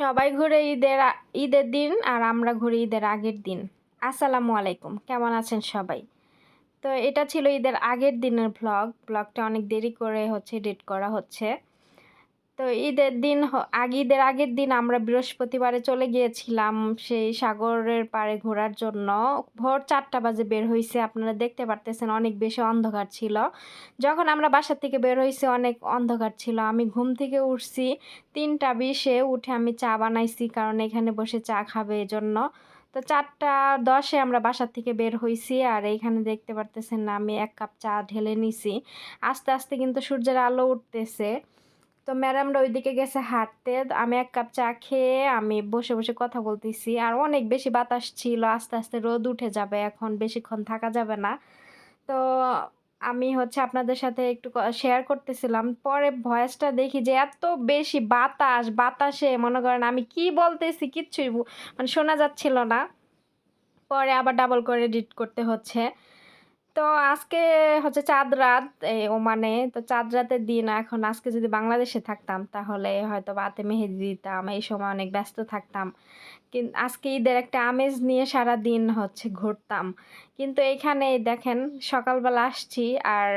সবাই ঘুরে ঈদের ঈদের দিন আর আমরা ঘুরে ঈদের আগের দিন। আসসালামু আলাইকুম, কেমন আছেন সবাই? তো এটা ছিল ঈদের আগের দিনের ব্লগ ব্লগটা অনেক দেরি করে হচ্ছে এডিট করা হচ্ছে। তো ঈদের দিন আগে ঈদের আগের দিন আমরা বৃহস্পতিবারে চলে গিয়েছিলাম সেই সাগরের পাড়ে ঘোরার জন্য। ভোর চারটা বাজে বের হয়েছে আপনারা দেখতে পারতেছেন অনেক বেশি অন্ধকার ছিল। যখন আমরা বাসা থেকে বের হয়েছি অনেক অন্ধকার ছিল। আমি ঘুম থেকে উঠছি, তিনটা বিশে উঠে আমি চা বানাইছি কারণ এখানে বসে চা খাবে এজন্য। তো চারটা দশে আমরা বাসার থেকে বের হয়েছি আর এইখানে দেখতে পারতেছেন আমি এক কাপ চা ঢেলে নিছি। আস্তে আস্তে কিন্তু সূর্যের আলো উঠতেছে। তো ম্যাডামরা ওইদিকে গেছে হাঁটতে। আমি এক কাপ চা খেয়ে আমি বসে বসে কথা বলতেছি। আর অনেক বেশি বাতাস ছিল, আস্তে আস্তে রোদ উঠে যাবে, এখন বেশিক্ষণ থাকা যাবে না। তো আমি হচ্ছে আপনাদের সাথে একটু শেয়ার করতেছিলাম। পরে ভয়েসটা দেখি যে এত বেশি বাতাস, বাতাসে মনে করেন আমি কি বলতেছি কিচ্ছুই মানে শোনা যাচ্ছিল না। পরে আবার ডাবল করে এডিট করতে হচ্ছে। তো আজকে হচ্ছে চাঁদ রাত ওমানে তো চাঁদ রাতের দিন এখন আজকে যদি বাংলাদেশে থাকতাম, তাহলে হয়তো বাতে মেহেদি দিতাম, এই সময় অনেক ব্যস্ত থাকতাম। কিন্তু আজকে ঈদের একটা আমেজ নিয়ে সারা দিন হচ্ছে ঘুরতাম। কিন্তু এখানে দেখেন, সকালবেলা আসছি আর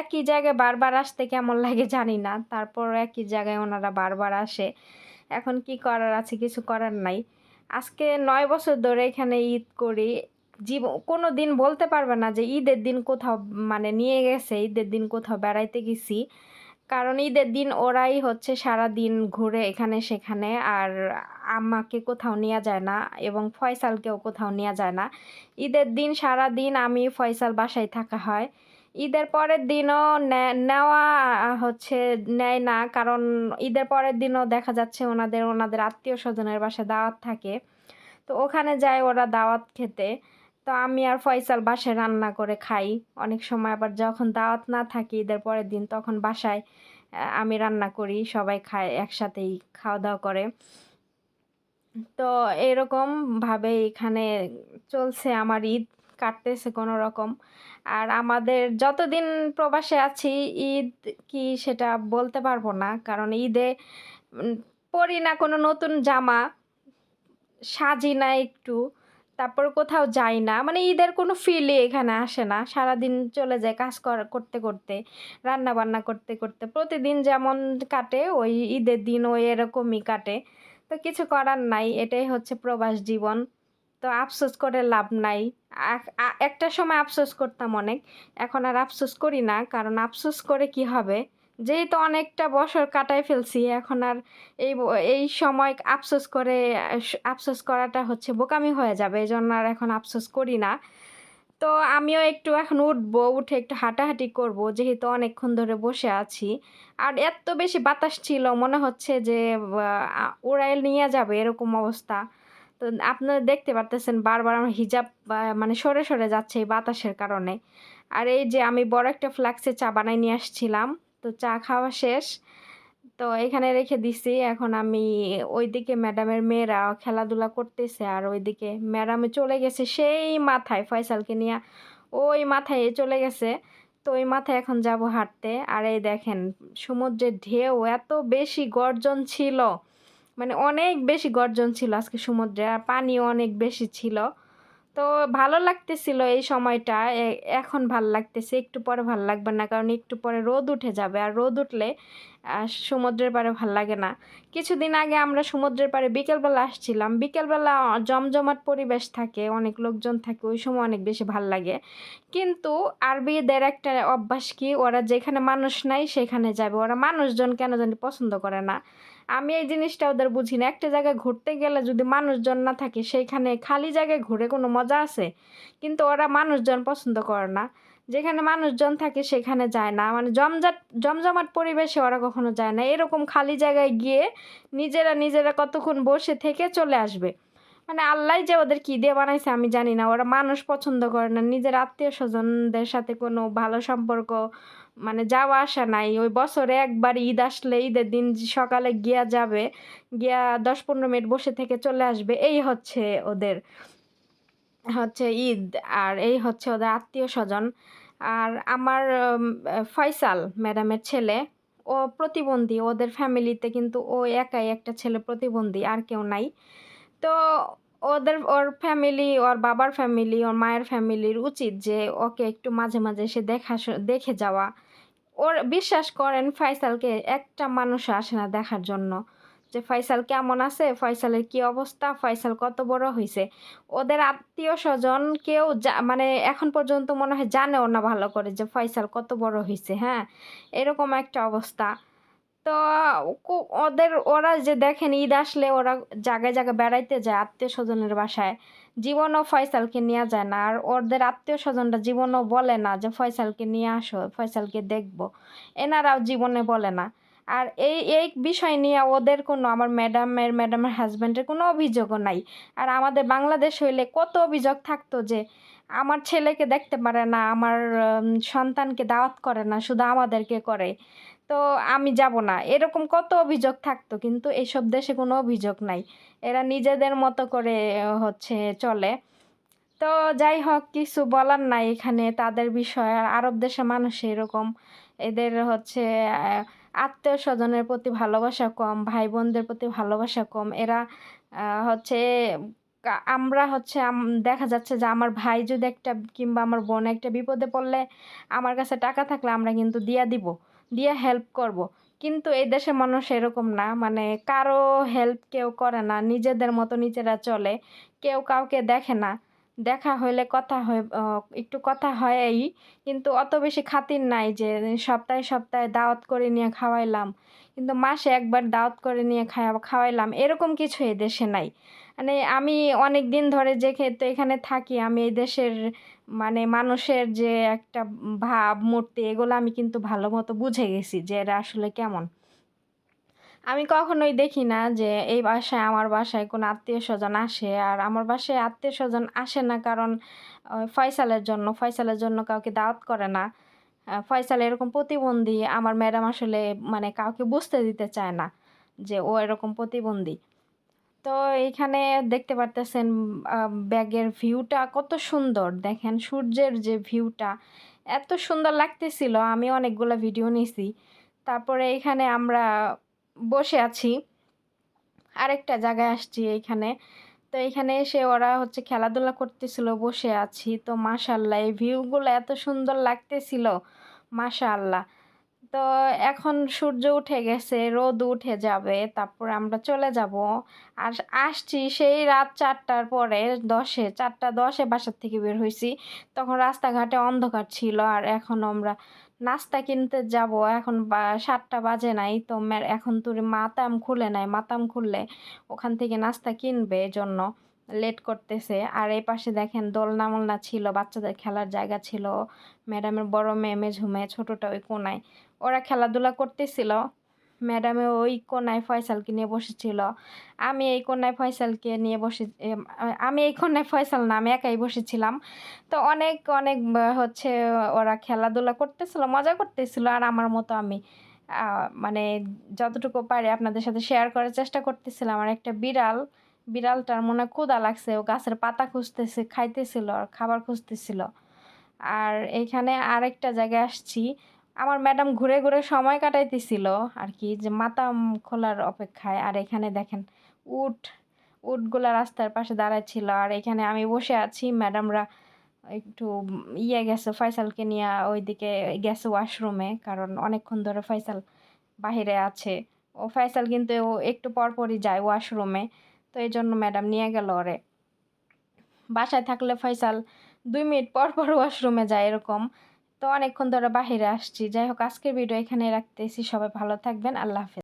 একই জায়গায় বারবার আসতে কেমন লাগে জানি না। তারপর একই জায়গায় ওনারা বারবার আসে। এখন কি করার আছে? কিছু করার নাই। আজকে নয় বছর ধরে এখানে ঈদ করি। জীব কোনো দিন বলতে পারবে না যে ঈদের দিন কোথাও মানে নিয়ে গেছে, ঈদের দিন কোথাও বেড়াইতে গেছি। কারণ ঈদের দিন ওরাই হচ্ছে সারা দিন ঘুরে এখানে সেখানে আর আমাকে কোথাও নেওয়া যায় না এবং ফয়সালকেও কোথাও নেওয়া যায় না। ঈদের দিন সারা দিন আমি ফয়সাল বাসায় থাকা হয়। ঈদের পরের দিনও নেওয়া হচ্ছে, নেয় না। কারণ ঈদের পরের দিনও দেখা যাচ্ছে ওনাদের ওনাদের আত্মীয় স্বজনের বাসায় দাওয়াত থাকে। তো ওখানে যায় ওরা দাওয়াত খেতে। তো আমি আর ফয়সাল বাসায় রান্না করে খাই। অনেক সময় আবার যখন দাওয়াত না থাকে ঈদের পরের দিন তখন বাসায় আমি রান্না করি, সবাই খায়, একসাথেই খাওয়া দাওয়া করে। তো এরকম ভাবে এখানে চলছে আমার ঈদ, কাটতেছে কোনো রকম। আর আমাদের যতদিন প্রবাসে আছি, ঈদ কি সেটা বলতে পারব না। কারণ ঈদে পরি না কোনো নতুন জামা, সাজি না একটু। তারপর কোথাও যাই না। মানে ঈদের কোনো ফিলই এখানে আসে না। সারাদিন চলে যায় কাজ কর- করতে করতে রান্না বান্না করতে করতে। প্রতিদিন যেমন কাটে, ওই ঈদের দিন ওই এরকমই কাটে। তো কিছু করার নাই। এটাই হচ্ছে প্রবাস জীবন। তো আফসোস করে লাভ নাই। একটা সময় আফসোস করতাম অনেক। এখন আর আফসোস করি না। কারণ আফসোস করে কি হবে? যেহেতু অনেকটা বছর কাটাই ফেলছি এখন আর এই এই সময় আফসোস করে আফসোস করাটা হচ্ছে বোকামি হয়ে যাবে এই জন্য আর এখন আফসোস করি না। তো আমিও একটু এখন উঠবো উঠে একটু হাঁটাহাঁটি করব যেহেতু অনেকক্ষণ ধরে বসে আছি। আর এত বেশি বাতাস ছিল মনে হচ্ছে যে আহ, নিয়ে যাবে এরকম অবস্থা। তো আপনারা দেখতে পারতেছেন বারবার আমার হিজাব মানে সরে সরে যাচ্ছে এই বাতাসের কারণে। আর এই যে আমি বড় একটা ফ্লাক্সে চা বানাই নিয়ে আসছিলাম তো চা খাওয়া শেষ। তো এখানে রেখে দিছি। এখন আমি ওইদিকে ম্যাডামের মেয়েরা খেলাধুলা করতেছে আর ওইদিকে ম্যাডামে চলে গেছে সেই মাথায় ফয়সালকে নিয়ে। ওই মাথায় চলে গেছে। তো ওই মাথায় এখন যাব হাঁটতে। আর এই দেখেন সমুদ্রের ঢেউ এত বেশি গর্জন ছিল। মানে অনেক বেশি গর্জন ছিল আজকে সমুদ্রে। আর পানিও অনেক বেশি ছিল। তো ভালো লাগতেছিল এই সময়টা। এখন ভালো লাগতেছে, একটু পরে ভালো লাগবে না, কারণ একটু পরে রোদ উঠে যাবে। আর রোদ উঠলে সমুদ্রের পাড়ে ভালো লাগে না। কিছুদিন আগে আমরা সমুদ্রের পাড়ে বিকেলবেলা আসছিলাম। বিকেলবেলা জমজমাট পরিবেশ থাকে, অনেক লোকজন থাকে, ওই সময় অনেক বেশি ভালো লাগে। কিন্তু আরবিদের একটা অভ্যাস কি, ওরা যেখানে মানুষ নাই, সেখানে যাবে। ওরা মানুষজন কেন জানি পছন্দ করে না। আমি এই জিনিসটা ওদের বুঝি না। একটা জায়গায় ঘুরতে গেলে যদি মানুষজন না থাকে, সেইখানে খালি জায়গায় ঘুরে কোনো মজা আছে? কিন্তু ওরা মানুষজন পছন্দ করে না। যেখানে মানুষজন থাকে, সেখানে যায় না। মানে জমজাট, জমজমাট পরিবেশে ওরা কখনো যায় না। এরকম খালি জায়গায় গিয়ে নিজেরা নিজেরা কতক্ষণ বসে থেকে চলে আসবে। মানে আল্লাহ যে ওদের কী দিয়ে বানাইছে, আমি জানি না। ওরা মানুষ পছন্দ করে না। নিজের আত্মীয় স্বজনদের সাথে কোনো ভালো সম্পর্ক মানে যাওয়া আসা নাই। ওই বছরে একবার ঈদ আসলে ঈদের দিন সকালে গিয়া যাবে, গিয়া দশ পনেরো মিনিট বসে থেকে চলে আসবে, এই হচ্ছে ওদের, হচ্ছে ঈদ। আর এই হচ্ছে ওদের আত্মীয় স্বজন। আর আমার ফয়সাল ম্যাডামের ছেলে, ও প্রতিবন্ধী। ওদের ফ্যামিলিতে কিন্তু ও একাই একটা ছেলে প্রতিবন্ধী, আর কেউ নাই। তো ওদের, ওর ফ্যামিলি ওর বাবার ফ্যামিলি ওর মায়ের ফ্যামিলির উচিত যে ওকে একটু মাঝে মাঝে এসে দেখা দেখে যাওয়া। ওর বিশ্বাস করেন ফয়সালকে একটা মানুষ আসে না দেখার জন্য। যে ফয়সাল কেমন আছে? ফয়সালের কি অবস্থা? ফয়সাল কত বড় হয়েছে ওদের আত্মীয় স্বজন কেউ মানে এখন পর্যন্ত মনে হয় জানেও না ভালো করে যে ফয়সাল কত বড় হয়েছে হ্যাঁ? এরকম একটা অবস্থা। তো ওদের, ওরা যে দেখেন ঈদ আসলে ওরা জায়গায় জায়গায় বেড়াইতে যায় আত্মীয় স্বজনের বাসায়। জীবনও ফয়সালকে নেওয়া যায় না। আর ওদের আত্মীয় স্বজনরা জীবনও বলে না যে, ফয়সালকে নিয়ে আসো, ফয়সালকে দেখব। এনারাও জীবনে বলে না। আর এই এই বিষয় নিয়ে ওদের কোনো, আমার ম্যাডামের ম্যাডামের হাজব্যান্ডের কোনো অভিযোগও নাই। আর আমাদের বাংলাদেশ হইলে কত অভিযোগ থাকতো যে, আমার ছেলেকে দেখতে পারে না, আমার সন্তানকে দাওয়াত করে না, শুধু আমাদেরকে করে। তো আমি যাব না। এরকম কত অভিযোগ থাকতো, কিন্তু এইসব দেশে কোনো অভিযোগ নাই। এরা নিজেদের মতো করে হচ্ছে চলে। তো যাই হোক, কিছু বলার নাই এখানে তাদের বিষয়। আর আরব দেশের মানুষ এরকম। এদের হচ্ছে আত্মীয় স্বজনের প্রতি ভালোবাসা কম ভাই বোনদের প্রতি ভালোবাসা কম। এরা হচ্ছে আমরা হচ্ছে দেখা যাচ্ছে যে আমার ভাই যদি একটা কিংবা আমার বোন একটা বিপদে পড়লে আমার কাছে টাকা থাকলে আমরা কিন্তু দিয়া দিব। দিয়ে হেল্প করব। কিন্তু এই দেশের মানুষ এরকম না। মানে কারও হেল্প কেউ করে না। নিজেদের মতো নিজেরা চলে। কেউ কাউকে দেখে না। দেখা হইলে কথা হয় একটু কথা হয়ই। কিন্তু অত বেশি খাতির নাই যে, সপ্তাহে সপ্তাহে দাওয়াত করে নিয়ে খাওয়াইলাম। কিন্তু মাসে একবার দাওয়াত করে নিয়ে খাওয়া খাওয়াইলাম। এরকম কিছু দেশে নাই। মানে আমি অনেক দিন ধরে যে ক্ষেত্রে এখানে থাকি, আমি এই দেশের মানে মানুষের যে একটা ভাব, মূর্তি, এগুলো আমি কিন্তু ভালো মতো বুঝে গেছি যে এরা আসলে কেমন। আমি কখনোই দেখি না যে এই বাসায় আমার বাসায় কোনো আত্মীয় স্বজন আসে আর আমার বাসায় আত্মীয় স্বজন আসে না কারণ ফয়সালের জন্য ফয়সালের জন্য কাউকে দাওয়াত করে না। ফয়সাল এরকম প্রতিবন্ধী আমার ম্যাডাম আসলে মানে কাউকে বুঝতে দিতে চায় না যে ও এরকম প্রতিবন্ধী। তো এইখানে দেখতে পারতেছেন ব্যাগের ভিউটা কত সুন্দর। দেখেন সূর্যের যে ভিউটা এত সুন্দর লাগতেছিল। আমি অনেকগুলো ভিডিও নিছি। তারপরে এখানে আমরা বসে আছি। আরেকটা জায়গায় আসছি এইখানে তো এখানে এসে ওরা হচ্ছে খেলাধুলা করতেছিল, বসে আছি। তো মাশাল্লাহ এই ভিউগুলো এত সুন্দর লাগতেছিল। মাশাল্লাহ তো এখন সূর্য উঠে গেছে, রোদ উঠে যাবে, তারপর আমরা চলে যাব। আর আসছি সেই রাত চারটার পরে, দশে, চারটা দশে বাসার থেকে বের হয়েছি। তখন রাস্তাঘাটে অন্ধকার ছিল আর এখন আমরা নাস্তা কিনতে যাব, এখন সাতটা বাজে নাই তো এখন তোর মাতাম খুলে নাই, মাতাম খুললে ওখান থেকে নাস্তা কিনবে জন্য, লেট করতেছে। আর এই পাশে দেখেন দোলনা মোলনা ছিল, বাচ্চাদের খেলার জায়গা ছিল, ম্যাডামের বড় মেয়ে মেঝুমে ছোটোটা ওই কোনায়। ওরা খেলাধুলা করতেছিল ম্যাডামে ওই কোনায় ফয়সালকে নিয়ে বসেছিল। আমি এই কোনায় ফয়সালকে নিয়ে বসে আমি এই কোনায় ফয়সাল না, আমি একাই বসেছিলাম। তো অনেক অনেক হচ্ছে ওরা খেলাধুলা করতেছিল, মজা করতেছিল, আর আমার মতো আমি মানে যতটুকু পারি আপনাদের সাথে শেয়ার করার চেষ্টা করতেছিলাম। আর একটা বিড়াল, বিড়ালটার মনে ক্ষুদা লাগছে, ও গাছের পাতা খুঁজতেছে, খাইতেছিল, আর খাবার খুঁজতেছিল। আর এইখানে আরেকটা জায়গায় আসছি আমার ম্যাডাম ঘুরে ঘুরে সময় কাটাইতেছিল আর কি, যে মাতাম খোলার অপেক্ষায়। আর এখানে দেখেন, উট, উটগুলা রাস্তার পাশে দাঁড়াচ্ছিল আর এখানে আমি বসে আছি, ম্যাডামরা একটু ইয়ে গেছে, ফয়সালকে নিয়ে ওইদিকে গেছে ওয়াশরুমে কারণ অনেকক্ষণ ধরে ফয়সাল বাহিরে আছে। ও ফয়সাল কিন্তু ও একটু পরপরই যায় ওয়াশরুমে তো এই জন্য ম্যাডাম নিয়ে গেল ওরে। বাসায় থাকলে ফয়সাল দুই মিনিট পর পর ওয়াশরুমে যায় এরকম। তো অনেকক্ষণ ধরে বাহিরে আসছি। যাই হোক, আজকের ভিডিও এখানে রাখতেছি। সবাই ভালো থাকবেন। আল্লাহ হাফেজ।